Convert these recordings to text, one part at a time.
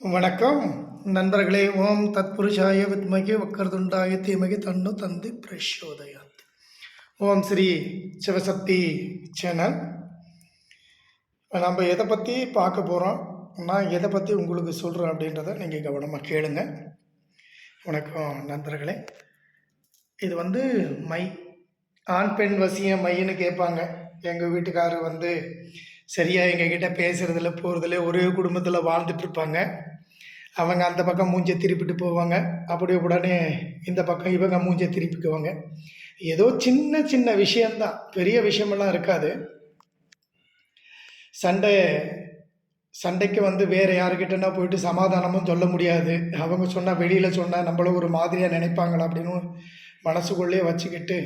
வணக்கம். நண்பர்களே ஓம் தத்புருஷாய வித்மகி வக்கரதுண்டாய தீமகி தன்னு தந்தி பிரசோதயாத் ஓம் ஸ்ரீ சிவசக்தி சேனல். நம்ம எதை பற்றி பார்க்க போகிறோம் நான் எதை பற்றி உங்களுக்கு சொல்கிறேன் அப்படின்றத நீங்கள் கவனமாக கேளுங்க. வணக்கம் நண்பர்களே. இது வந்து மை ஆண் பெண் வசியம் மைன்னு கேட்பாங்க. எங்கள் வீட்டுக்காரர் வந்து சரியாக எங்ககிட்ட பேசுகிறதில்ல போகிறதில்ல ஒரே குடும்பத்தில் வாழ்ந்துட்டு இருப்பாங்க அவங்க அந்த பக்கம் மூஞ்சை திருப்பிட்டு போவாங்க. அப்படியே உடனே இந்த பக்கம் இவங்க மூஞ்சை திருப்பிக்குவாங்க. ஏதோ சின்ன சின்ன விஷயந்தான் பெரிய விஷயமெல்லாம் இருக்காது. சண்டை சண்டைக்கு வந்து வேறு யாருக்கிட்டனா போயிட்டு சமாதானமும் சொல்ல முடியாது. அவங்க சொன்னால் வெளியில் சொன்னால் நம்மளும் ஒரு மாதிரியாக நினைப்பாங்களா அப்படின்னு மனசுக்குள்ளேயே வச்சுக்கிட்டு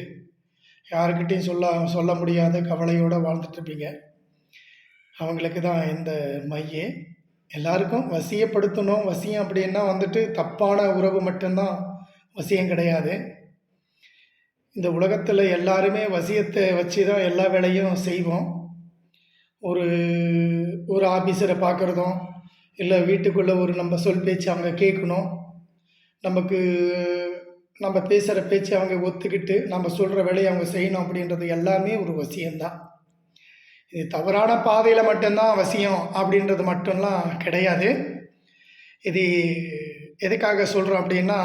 யாருக்கிட்டையும் சொல்ல சொல்ல முடியாத கவலையோடு வாழ்ந்துட்டுருப்பீங்க அவங்களுக்கு தான் இந்த மையே. எல்லாருக்கும் வசியப்படுத்தணும். வசியம் அப்படின்னா வந்துட்டு தப்பான உறவு மட்டும்தான். வசியம் கிடையாது. இந்த உலகத்தில் எல்லாருமே வசியத்தை வச்சு தான் எல்லா வேலையும் செய்வோம். ஒரு ஒரு ஆஃபீஸரை பார்க்குறதும் இல்லை வீட்டுக்குள்ளே ஒரு நம்ம சொல் பேச்சு அவங்க கேட்கணும். நமக்கு நம்ம பேசுகிற பேச்சு அவங்க ஒத்துக்கிட்டு நம்ம சொல்கிற வேலையை அவங்க செய்யணும் அப்படின்றது எல்லாமே ஒரு வசியம்தான். இது தவறான பாதையில் மட்டும்தான் அவசியம் அப்படின்றது மட்டும்லாம் கிடையாது. இது எதுக்காக சொல்கிறோம் அப்படின்னா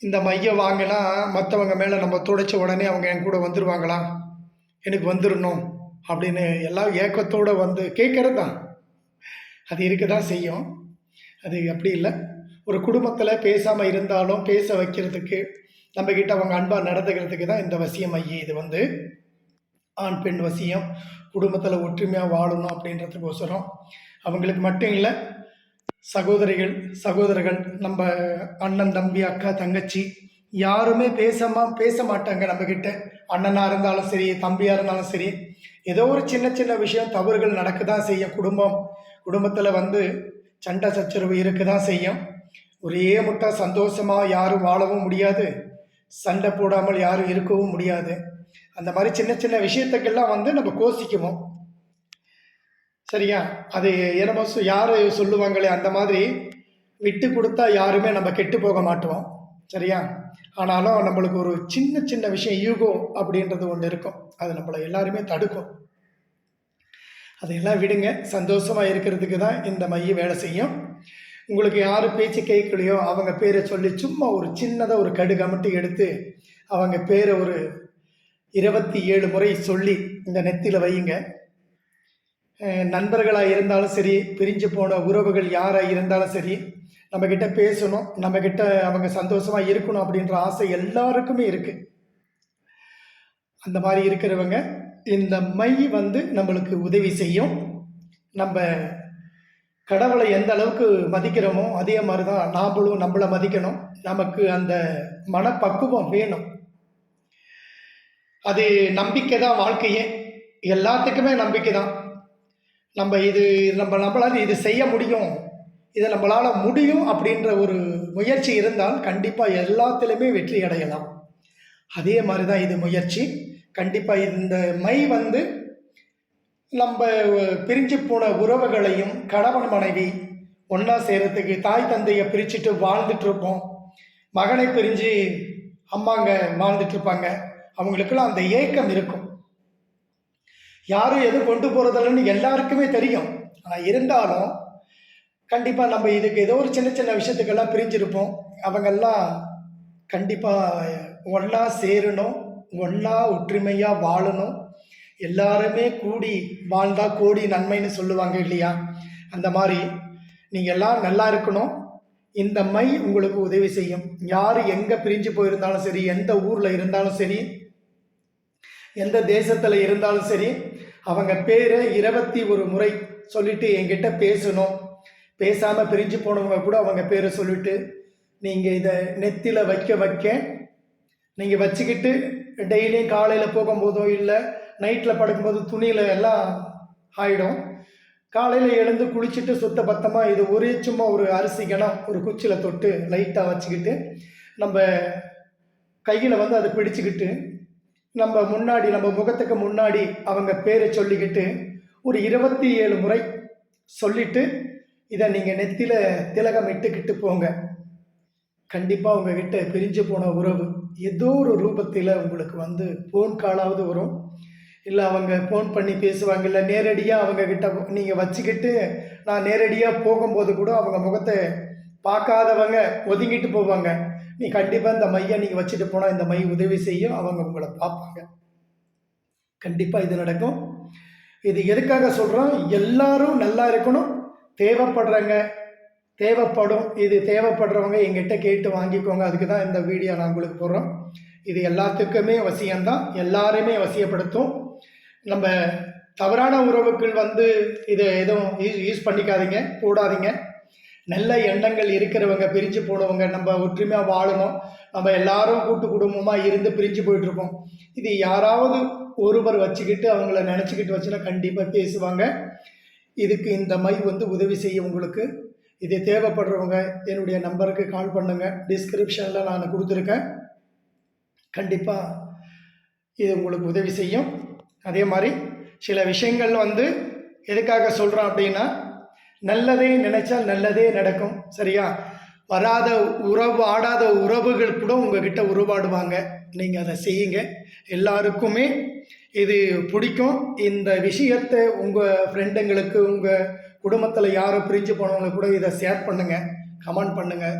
இந்த மையம் வாங்கினா மற்றவங்க மேலே நம்ம துடைச்ச உடனே அவங்க என் கூட வந்துடுவாங்களா எனக்கு வந்துடணும் அப்படின்னு எல்லாம் ஏக்கத்தோடு வந்து கேட்குறது தான் அது இருக்க தான் செய்யும். அது அப்படி இல்லை. ஒரு குடும்பத்தில் பேசாமல் இருந்தாலும் பேச வைக்கிறதுக்கு நம்மக்கிட்ட அவங்க அன்பாக நடந்துக்கிறதுக்கு தான் இந்த வசியம் மையம் இது வந்து. ஆண் பெண் வசியம் குடும்பத்தில் ஒற்றுமையாக வாழணும் அப்படின்றதுக்கோசரம் அவங்களுக்கு மட்டும் இல்லை சகோதரிகள் சகோதரர்கள் நம்ம அண்ணன் தம்பி அக்கா தங்கச்சி யாருமே பேசமா பேச மாட்டாங்க நம்மக்கிட்ட அண்ணனாக இருந்தாலும் சரி தம்பியாக இருந்தாலும் சரி. ஏதோ ஒரு சின்ன சின்ன விஷயம் தவறுகள் நடக்க தான் செய்யும் குடும்பம். குடும்பத்தில் வந்து சண்டை சச்சரவு இருக்க தான் செய்யும். ஒரே முட்டா சந்தோஷமாக யாரும் வாழவும் முடியாது. சண்டை போடாமல் யாரும் இருக்கவும் முடியாது. அந்த மாதிரி சின்ன சின்ன விஷயத்துக்கெல்லாம் வந்து நம்ம கோசிக்குவோம். சரியா? அது என்னமோ யார் சொல்லுவாங்களே அந்த மாதிரி விட்டு கொடுத்தா யாருமே நம்ம கெட்டு போக மாட்டோம். சரியா? ஆனாலும் நம்மளுக்கு ஒரு சின்ன சின்ன விஷயம் ஈகோ அப்படின்றது ஒன்று இருக்கும். அது நம்மளை எல்லாருமே தடுக்கும். அதையெல்லாம் விடுங்க. சந்தோஷமாக இருக்கிறதுக்கு தான் இந்த மைய வேலை செய்யும். உங்களுக்கு யார் பேச்சு கேட்கலையோ அவங்க பேரை சொல்லி சும்மா ஒரு சின்னதாக ஒரு கடுகமட்டி எடுத்து அவங்க பேரை ஒரு இருபத்தி ஏழு முறை சொல்லி இந்த நெத்தியில் வையுங்க. நண்பர்களாக இருந்தாலும் சரி பிரிஞ்சு போன உறவுகள் யாராக இருந்தாலும் சரி நம்மக்கிட்ட பேசணும் நம்மக்கிட்ட அவங்க சந்தோஷமாக இருக்கணும் அப்படின்ற ஆசை எல்லாருக்குமே இருக்குது அந்த மாதிரி இருக்கிறவங்க இந்த மை வந்து நம்மளுக்கு உதவி செய்யும். நம்ம கடவுளை எந்த அளவுக்கு மதிக்கிறோமோ அதே மாதிரி தான் நாமளும் நம்மளை மதிக்கணும். நமக்கு அந்த மனப்பக்குவம் வேணும். அது நம்பிக்கை தான் வாழ்க்கையே எல்லாத்துக்குமே நம்பிக்கை தான் நம்ம இது நம்ம நம்மளால் இது செய்ய முடியும். இதை நம்மளால் முடியும் அப்படின்ற ஒரு முயற்சி இருந்தால் கண்டிப்பாக எல்லாத்துலேயுமே வெற்றி அடையலாம். அதே மாதிரி தான் இது முயற்சி. கண்டிப்பாக இந்த மை வந்து நம்ம பிரிஞ்சு போன உறவுகளையும் கணவன் மனைவி ஒன்றா செய்கிறதுக்கு தாய் தந்தையை பிரிச்சுட்டு வாழ்ந்துட்டு இருப்போம். மகனை பிரிஞ்சு அம்மாங்க வாழ்ந்துட்டு இருப்பாங்க. அவங்களுக்கெல்லாம் அந்த ஏக்கம் இருக்கும். யாரும் எதுவும் கொண்டு போகிறதில்லன்னு எல்லாருக்குமே தெரியும். ஆனால் இருந்தாலும் கண்டிப்பாக நம்ம இதுக்கு ஏதோ ஒரு சின்ன சின்ன விஷயத்துக்கெல்லாம் பிரிஞ்சிருப்போம். அவங்கெல்லாம் கண்டிப்பாக ஒன்றா சேரணும் ஒன்றா ஒற்றுமையாக வாழணும். எல்லாருமே கூடி வாழ்ந்தால் கோடி நன்மைன்னு சொல்லுவாங்க இல்லையா? அந்த மாதிரி நீங்கள் எல்லாம் நல்லா இருக்கணும். இந்த மை உங்களுக்கு உதவி செய்யும். யார் எங்கே பிரிஞ்சு போயிருந்தாலும் சரி எந்த ஊரில் இருந்தாலும் சரி எந்த தேசத்தில் இருந்தாலும் சரி அவங்க பேரை இருபத்தி ஒரு முறை சொல்லிட்டு என்கிட்ட பேசணும். பேசாமல் பிரிஞ்சு போனவங்க கூட அவங்க பேரை சொல்லிட்டு நீங்கள் இதை நெத்தியில் வைக்க வைக்க நீங்கள் வச்சுக்கிட்டு டெய்லியும் காலையில் போகும்போதோ இல்லை நைட்டில் படுக்கும்போது துணியில் எல்லாம் ஆயிடும். காலையில் எழுந்து குளிச்சுட்டு சுத்த பத்தமாக இது ஒரே சும்மா ஒரு அரிசி கணம் ஒரு குச்சியில் தொட்டு லைட்டாக வச்சுக்கிட்டு நம்ம கையில் வந்து அதை பிடிச்சிக்கிட்டு நம்ம முன்னாடி நம்ம முகத்துக்கு முன்னாடி அவங்க பேரை சொல்லிக்கிட்டு ஒரு இருபத்தி ஏழு முறை சொல்லிட்டு இதை நீங்கள் நெத்தியில் திலகம் இட்டுக்கிட்டு போங்க. கண்டிப்பாக உங்ககிட்ட பிரிஞ்சு போன உறவு ஏதோ ஒரு ரூபத்தில் உங்களுக்கு வந்து ஃபோன் காலாவது வரும். இல்லை அவங்க ஃபோன் பண்ணி பேசுவாங்க இல்லை நேரடியாக அவங்க கிட்ட நீங்கள் வச்சுக்கிட்டு நான் நேரடியாக போகும்போது கூட அவங்க முகத்தை பார்க்காதவங்க ஒதுங்கிட்டு போவாங்க. நீ கண்டிப்பாக இந்த மையை நீங்கள் வச்சுட்டு போனால் இந்த மை உதவி செய்யும். அவங்க உங்களை பார்ப்பாங்க. கண்டிப்பாக இது நடக்கும். இது எதுக்காக சொல்கிறோம் எல்லாரும் நல்லா இருக்கணும். தேவைப்படுறவங்க தேவைப்படும். இது தேவைப்படுறவங்க எங்கிட்ட கேட்டு வாங்கிக்கோங்க. அதுக்கு தான் இந்த வீடியோ நான் உங்களுக்கு போடுறோம். இது எல்லாத்துக்குமே அவசியம்தான். எல்லாருமே அவசியப்படுத்தும். நம்ம தவறான உறவுகள் வந்து இதை எதுவும் யூஸ் பண்ணிக்காதீங்க. போடாதீங்க. நல்ல எண்ணங்கள் இருக்கிறவங்க பிரிஞ்சு போனவங்க நம்ம ஒற்றுமையாக வாழணும். நம்ம எல்லாரும் கூட்டு குடும்பமாக இருந்து பிரிஞ்சு போயிட்டுருக்கோம் இது யாராவது ஒருவர் வச்சுக்கிட்டு அவங்கள நினச்சிக்கிட்டு வச்சுன்னா கண்டிப்பாக பேசுவாங்க. இதுக்கு இந்த மை வந்து உதவி செய்யும் உங்களுக்கு. இது தேவைப்படுறவங்க என்னுடைய நம்பருக்கு கால் பண்ணுங்கள் டிஸ்கிரிப்ஷனில் நான் கொடுத்துருக்கேன். கண்டிப்பாக இது உங்களுக்கு உதவி செய்யும். அதே மாதிரி சில விஷயங்கள் வந்து எதுக்காக சொல்கிறோம் அப்படின்னா நல்லதே நினைச்சால் நல்லதே நடக்கும் சரியா? வராத உறவு ஆடாத உறவுகள் கூட உங்ககிட்ட உருவாடுவாங்க. நீங்கள் அதை செய்யுங்க. எல்லாருக்குமே இது பிடிக்கும். இந்த விஷயத்தை உங்கள் ஃப்ரெண்டுங்களுக்கு உங்கள் குடும்பத்தில் யாரும் பிரிஞ்சு போனவங்க கூட இதை ஷேர் பண்ணுங்கள் கமெண்ட் பண்ணுங்கள்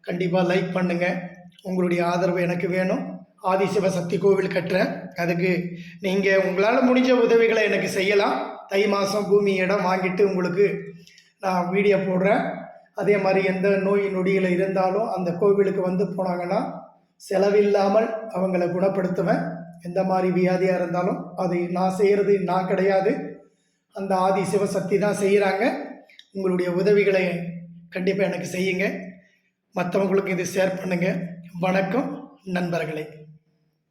கண்டிப்பாக லைக் பண்ணுங்கள் உங்களுடைய ஆதரவு எனக்கு வேணும். ஆதிசிவ சக்தி கோவில் கட்டுறேன். அதுக்கு நீங்கள் உங்களால் முடிஞ்ச உதவிகளை எனக்கு செய்யலாம். தை மாதம் பூமி இடம் வாங்கிட்டு உங்களுக்கு நான் வீடியோ போடுறேன். அதே மாதிரி எந்த நோய் நொடியில் இருந்தாலும் அந்த கோவிலுக்கு வந்து போனாங்கன்னா செலவில்லாமல் அவங்கள குணப்படுத்துவேன். எந்த மாதிரி வியாதியாக இருந்தாலும் அது நான் செய்கிறது நான் கிடையாது. அந்த ஆதி சிவசக்தி தான் செய்கிறாங்க உங்களுடைய உதவிகளை கண்டிப்பாக எனக்கு செய்யுங்க. மற்றவங்களுக்கு இது ஷேர் பண்ணுங்கள் வணக்கம் நண்பர்களே.